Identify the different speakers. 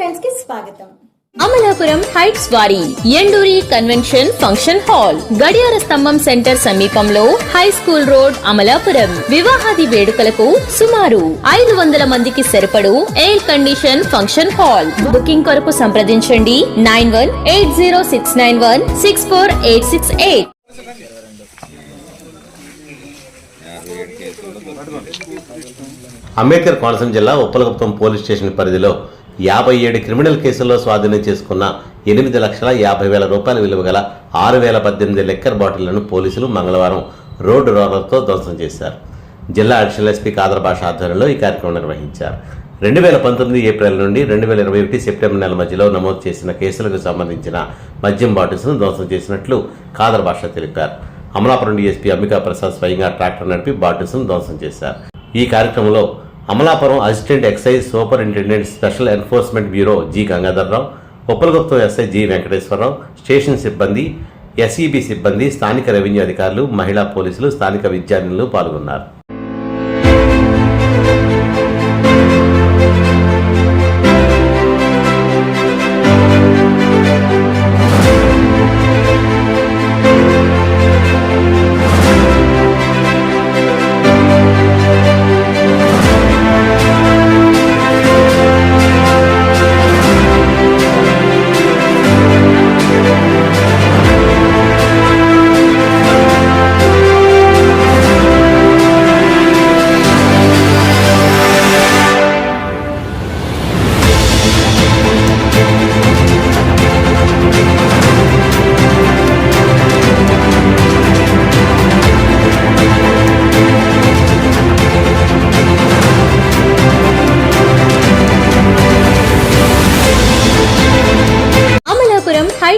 Speaker 1: టైమ్స్కి స్వాగతం.
Speaker 2: అమలాపురం హైట్స్ వారి Enduri convention function hall గడియార స్తంభం సెంటర్ సమీపంలో హై స్కూల్ రోడ్ అమలాపురం. వివాహాది వేడుకలకు సుమారు ఐదు వందల మందికి సరిపడు air condition function hall. Booking కొరకు సంప్రదించండి. Nine one eight zero six nine one six four eight six eight.
Speaker 3: Ambedkar Konaseema జిల్లా ఉప్పలగుప్తం పోలీస్ స్టేషన్ పరిధిలో యాభై ఏడు క్రిమినల్ కేసుల్లో స్వాధీనం చేసుకున్న ఎనిమిది లక్షల యాభై వేల రూపాయల విలువ గల ఆరు వేల పద్దెనిమిది లెక్కర్ బాటిళ్ళను పోలీసులు మంగళవారం రోడ్డు రోలర్తో ధ్వంసం చేశారు. జిల్లా అడిషనల్ ఎస్పీ కాదర్ భాష ఆధ్వర్యంలో ఈ కార్యక్రమం నిర్వహించారు. రెండు వేల పంతొమ్మిది ఏప్రిల్ నుండి రెండు వేల ఇరవై ఒకటి సెప్టెంబర్ నెల మధ్యలో నమోదు చేసిన కేసులకు సంబంధించిన మద్యం బాటిల్స్ను ధ్వంసం చేసినట్లు కాదర్ భాష తెలిపారు. అమలాపురం డీఎస్పీ అంబికా ప్రసాద్ స్వయంగా ట్రాక్టర్ నడిపి బాటిల్స్ను ధ్వంసం చేశారు. ఈ కార్యక్రమంలో Amalapuram assistant excise superintendent special enforcement bureau G Gangadharrao Uppalaguptam SI G Venkateswararao station సిబ్బంది ఎస్ఈబి సిబ్బంది స్థానిక రెవెన్యూ అధికారులు మహిళా పోలీసులు స్థానిక విద్యార్థినులు పాల్గొన్నారు.